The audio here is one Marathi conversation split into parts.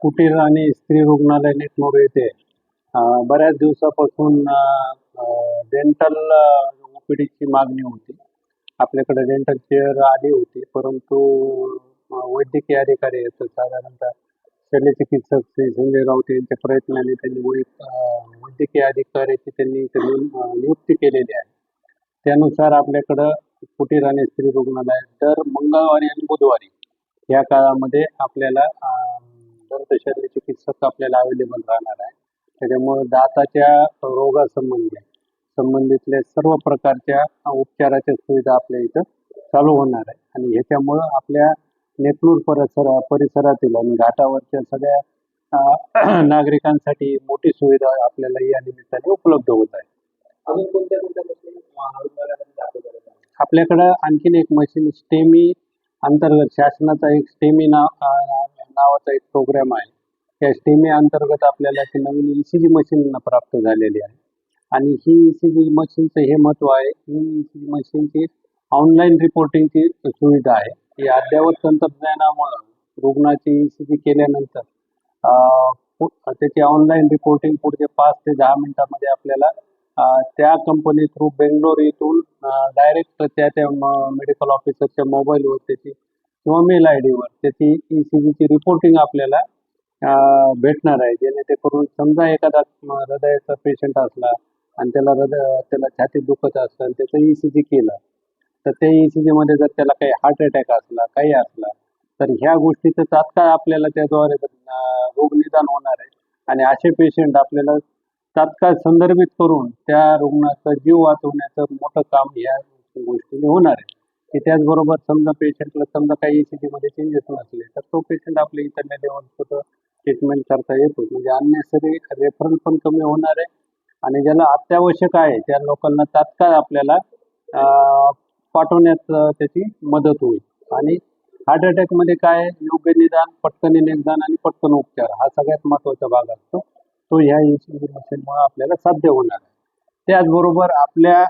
कुटीर आणि स्त्री रुग्णालय नेटमोर येथे बऱ्याच दिवसापासून डेंटल ओपीडीची मागणी होती. आपल्याकडे डेंटल चेअर आली होती परंतु वैद्यकीय अधिकारी आहेत साधारणतः शल्यचिकित्सक श्री संजय राऊत यांच्या प्रयत्नाने त्यांनी वै वैद्यकीय अधिकाऱ्याची त्यांनी नियुक्ती केलेली आहे. त्यानुसार आपल्याकडं कुटीर आणि स्त्री रुग्णालय दर मंगळवारी आणि बुधवारी या काळामध्ये आपल्याला दंत शल्य चिकित्सक आपल्याला अवेलेबल राहणार आहे. त्याच्यामुळे दाताच्या रोगासंबंधी संबंधितल्या सर्व प्रकारच्या उपचाराच्या सुविधा आपल्या इथं चालू होणार आहे. आणि ह्याच्यामुळं आपल्या नेकनूर परिसरा परिसरातील आणि घाटावरच्या सगळ्या नागरिकांसाठी मोठी सुविधा आपल्याला या निमित्ताने उपलब्ध होत आहे. अजून कोणत्या कोणत्या आपल्याकडं आणखीन एक मशीन स्टेमी अंतर्गत शासनाचा एक स्टेमी नाव नावाचा एक प्रोग्राम आहे. त्या स्टेमी अंतर्गत आपल्याला ती नवीन ई सी जी मशीन प्राप्त झालेली आहे. आणि ही ई सी जी मशीनचं हे महत्त्व आहे ही ई सी जी मशीनची ऑनलाईन रिपोर्टिंगची सुविधा आहे. ही अद्ययावत तंत्रज्ञानामुळं रुग्णाची ई सी जी केल्यानंतर त्याची ऑनलाईन रिपोर्टिंग पुढचे पाच ते दहा मिनिटामध्ये आपल्याला त्या कंपनी थ्रू बेंगलोर येथून डायरेक्ट त्या त्या मेडिकल ऑफिसरच्या मोबाईलवर त्याची किंवा मेल आय डीवर त्याची ई सी जीची रिपोर्टिंग आपल्याला भेटणार आहे. जेणेकरून समजा एखादा हृदयाचा पेशंट असला आणि त्याला हृदय त्याला छातीत दुखत असलं आणि त्याचं ई सी जी केलं तर त्या ई सी जीमध्ये जर त्याला काही हार्ट अटॅक असला काही असला तर ह्या गोष्टीचं तात्काळ आपल्याला त्याद्वारे रोग निदान होणार आहे. आणि असे पेशंट आपल्याला तात्काळ संदर्भित करून त्या रुग्णाचा जीव वाचवण्याचं मोठं काम ह्या गोष्टीने होणार आहे. की त्याचबरोबर समजा पेशंटला समजा काही ई सी जीमध्ये चेंजेस नसले तर तो पेशंट आपल्या इंटरनेट लेवल सुद्धा ट्रीटमेंट करता येतो. म्हणजे अननेसरी रेफरल पण कमी होणार आहे. आणि ज्याला अत्यावश्यक आहे त्या लोकांना तात्काळ आपल्याला पाठवण्यात त्याची मदत होईल. आणि हार्ट अटॅकमध्ये काय योग्य निदान पटकन निदान आणि पटकन उपचार. हा सगळ्यात महत्त्वाचा भाग असतो. तो ह्या इन्सुलिन मशीनमुळे आपल्याला साध्य होणार आहे. त्याचबरोबर आपल्या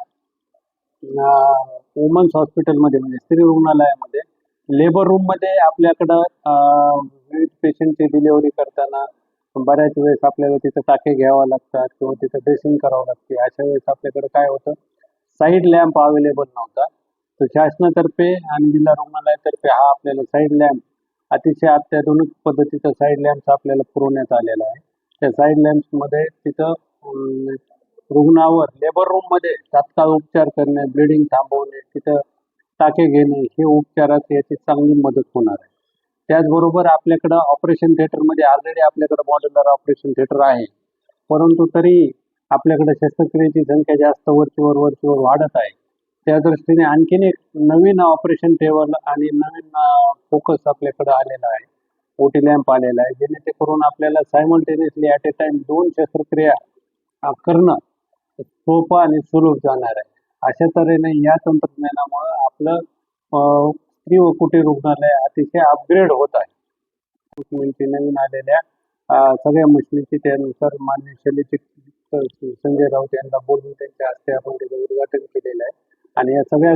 वुमन्स हॉस्पिटलमध्ये म्हणजे स्त्री रुग्णालयामध्ये लेबर रूममध्ये आपल्याकडं विविध पेशंटची डिलिव्हरी करताना बऱ्याच वेळेस आपल्याला तिथं टाके घ्यावं लागतात किंवा तिथं ड्रेसिंग करावं लागते. अशा वेळेस आपल्याकडे काय होतं? साईड लॅम्प अवेलेबल नव्हता. तर शासनातर्फे आणि जिल्हा रुग्णालयातर्फे हा आपल्याला साईड लॅम्प अतिशय अत्याधुनिक पद्धतीचा साईड लॅम्प आपल्याला पुरवण्यात आलेला आहे. त्या साईड लॅम्प्समध्ये तिथं रुग्णावर लेबर रूममध्ये तात्काळ उपचार करणे ब्लिडिंग थांबवणे तिथं टाके घेणे हे उपचारात याची चांगली मदत होणार आहे. त्याचबरोबर आपल्याकडं ऑपरेशन थिएटरमध्ये ऑलरेडी आपल्याकडं मॉड्युलर ऑपरेशन थिएटर आहे. परंतु तरी आपल्याकडे शस्त्रक्रियेची संख्या जास्त वरचीवर वरचीवर वाढत आहे. त्या दृष्टीने आणखीन एक नवीन ऑपरेशन टेबल आणि नवीन फोकस आपल्याकडे आलेला आहे. ओटी लॅम्प आलेला आहे. जेणेकरून आपल्याला सायमल्टेनियसली ॲट ए टाइम दोन शस्त्रक्रिया करणं सोपं आणि सुलभ जाणार आहे. अशा तऱ्हेने या तंत्रज्ञानामुळं आपलं स्त्री व कुटीर रुग्णालय अतिशय अपग्रेड होत आहे. नवीन आलेल्या सगळ्या मशिनीची त्यानुसार मान्य शैलीचे संजय राऊत यांना बोलून त्यांच्या हस्ते आपण त्याचं उद्घाटन केलेलं आहे. आणि या सगळ्या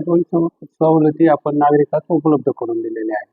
सवलती आपण नागरिकांना उपलब्ध करून दिलेल्या आहेत.